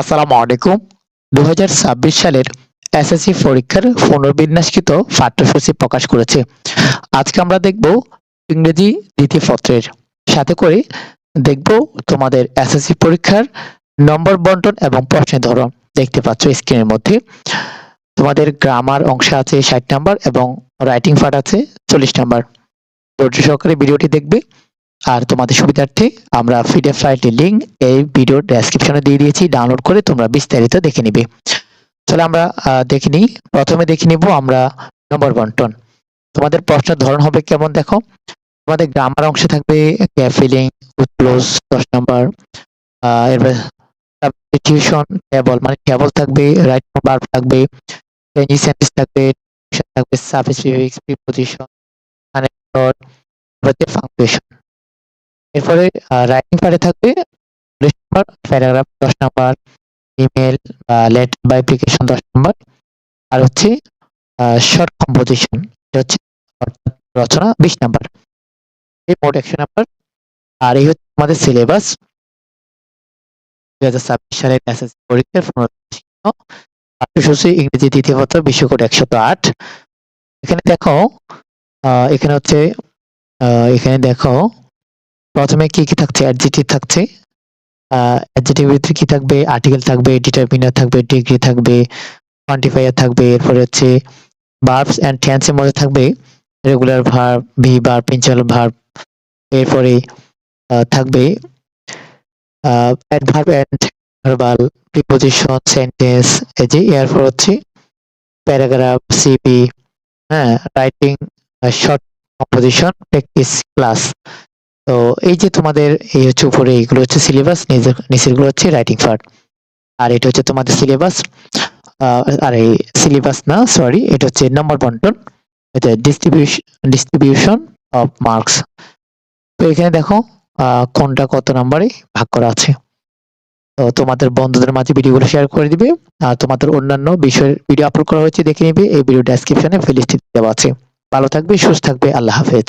আসসালামু আলাইকুম। দু হাজার ছাব্বিশ সালের এসএসসি পরীক্ষার পুনর্বিন্যাসকৃত পাঠ্যসূচি প্রকাশ করেছে। আজকে আমরা দেখব ইংরেজি দ্বিতীয় পত্রের সাথে করে দেখব তোমাদের এসএসসি পরীক্ষার নম্বর বন্টন এবং প্রশ্নের ধরন। দেখতে পাচ্ছ স্ক্রিনের মধ্যে। তোমাদের গ্রামার অংশ আছে ষাট নাম্বার এবং রাইটিং পার্ট আছে চল্লিশ নাম্বার। ধৈর্য সহকারে ভিডিওটি দেখবে। আর তোমাদের সুবিধার্থে আমরা পিডিএফ ফাইলটির লিঙ্ক এই ভিডিওর ডেসক্রিপশনে দিয়ে দিয়েছি ডাউনলোড করে তোমরা বিস্তারিত দেখে নিবে। তাহলে আমরা দেখে নিই। প্রথমে দেখে নিব আমরা নম্বর বন্টন তোমাদের প্রশ্নের ধরন হবে কেমন দেখো? তোমাদের গ্রামার অংশে থাকবে ফিলিং ক্লোজ দশ নম্বর এরপর সাবস্টিটিউশন মানে টেবল থাকবে রাইট ভার্ব থাকবে থাকবে থাকবে কানেক্টর ফাংশন এরপরে রাইটিং পার্টে থাকবে প্যারাগ্রাফ দশ নাম্বার ইমেল বা লেটার বা অ্যাপ্লিকেশন দশ নাম্বার আর হচ্ছে শর্ট কম্পোজিশন এটা হচ্ছে রচনা বিশ নাম্বার এই মোট একশো নাম্বার আর এই হচ্ছে আমাদের সিলেবাস দুই হাজার ছাব্বিশ সালের এসএসসি পরীক্ষার পাঠ্যসূচি ইংরেজি দ্বিতীয় পত্র, বিশ্বকোড একশত আট। এখানে দেখো এখানে হচ্ছে এখানে দেখো প্রথমে কি কি থাকছে? অ্যাডজেক্টিভ থাকছে। অ্যাডজেক্টিভ ভিতরে কি থাকবে? আর্টিকেল থাকবে ডিটারমিনার থাকবে ডিগ্রি থাকবে কোয়ান্টিফায়ার থাকবে, এরপরে হচ্ছে ভার্বস এন্ড টেন্সের মধ্যে থাকবে। Regular verb V verb principal verb এরপরে থাকবে adverb and verbal preposition sentence এই যে, এরপর হচ্ছে প্যারাগ্রাফ সিপি হ্যাঁ writing short composition practice class তো এই যে তোমাদের এই হচ্ছে উপরে এইগুলো হচ্ছে সিলেবাস নিচেরগুলো হচ্ছে রাইটিং পার্ট আর এটা হচ্ছে তোমাদের সিলেবাস আর এই সিলেবাস না সরি এটা হচ্ছে নম্বর বন্টন, এটা ডিস্ট্রিবিউশন ডিস্ট্রিবিউশন অফ মার্কস তো এখানে দেখো কোনটা কত নম্বরে ভাগ করা আছে। তো তোমাদের বন্ধুদের মাঝে ভিডিওগুলো শেয়ার করে দিবে, আর তোমাদের অন্যান্য বিষয়ের ভিডিও আপলোড করা হয়েছে, দেখে নিবে, এই ভিডিও ডেসক্রিপশনে প্লেলিস্ট দেওয়া আছে। ভালো থাকবে, সুস্থ থাকবে, আল্লাহ হাফেজ।